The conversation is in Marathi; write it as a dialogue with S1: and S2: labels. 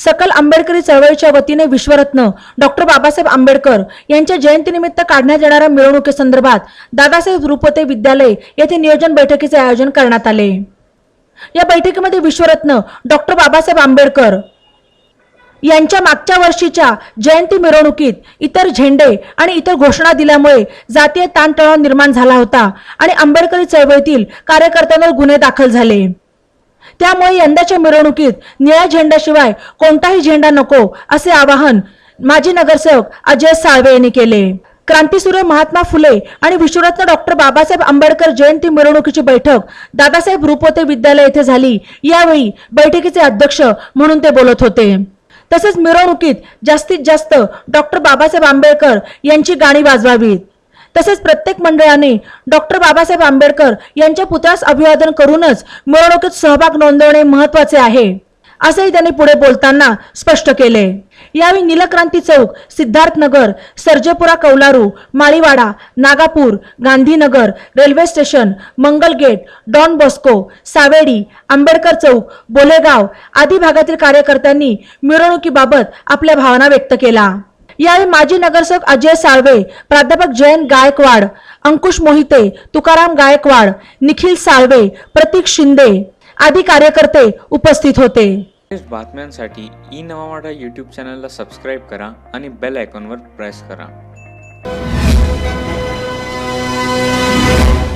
S1: सकल आंबेडकरी चळवळीच्या वतीने विश्वरत्न डॉक्टर बाबासाहेब आंबेडकर यांच्या जयंतीनिमित्त काढण्यात येणाऱ्या मिरवणुकीसंदर्भात दादासाहेब रुपते विद्यालय येथे नियोजन बैठकीचे आयोजन करण्यात आले. या बैठकीमध्ये विश्वरत्न डॉक्टर बाबासाहेब आंबेडकर यांच्या मागच्या वर्षीच्या जयंती मिरवणुकीत इतर झेंडे आणि इतर घोषणा दिल्यामुळे जातीय ताणतणाव निर्माण झाला होता आणि आंबेडकरी चळवळीतील कार्यकर्त्यांवर गुन्हे दाखल झाले. त्यामुळे यंदाच्या मिरवणुकीत निळ्या झेंड्याशिवाय कोणताही झेंडा नको असे आवाहन माजी नगरसेवक अजय साळवे यांनी केले. क्रांतीसूर्य महात्मा फुले आणि विश्वरत्न डॉक्टर बाबासाहेब आंबेडकर जयंती मिरवणुकीची बैठक दादासाहेब रुपोते विद्यालय येथे झाली. यावेळी बैठकीचे अध्यक्ष म्हणून ते बोलत होते. तसेच मिरवणुकीत जास्तीत जास्त डॉक्टर बाबासाहेब आंबेडकर यांची गाणी वाजवावीत. तसेच प्रत्येक मंडळाने डॉक्टर बाबासाहेब आंबेडकर यांच्या पुतळ्यास अभिवादन करूनच मिरवणुकीत सहभाग नोंदवणे महत्त्वाचे आहे. असेही त्यांनी पुढे बोलताना स्पष्ट केले. यावेळी Neelkranti Chowk Siddharthnagar Sarjepura Kaularu Maliwada Nagapur Gandhinagar railway station Mangal gate Don Bosco Savedi Ambedkar Chowk Bolegaon आदी भागातील कार्यकर्त्यांनी मिरवणुकीबाबत आपल्या भावना व्यक्त केला यावेळी माजी नगरसेवक अजय साळवे प्राध्यापक जयंत गायकवाड अंकुश मोहिते तुकाराम गायकवाड निखिल साळवे प्रतीक शिंदे आदी कार्यकर्ते उपस्थित होते.
S2: बातम्यांसाठी ई नवा यूट्यूब चॅनलला सबस्क्राईब करा आणि बेल आयकॉनवर प्रेस करा.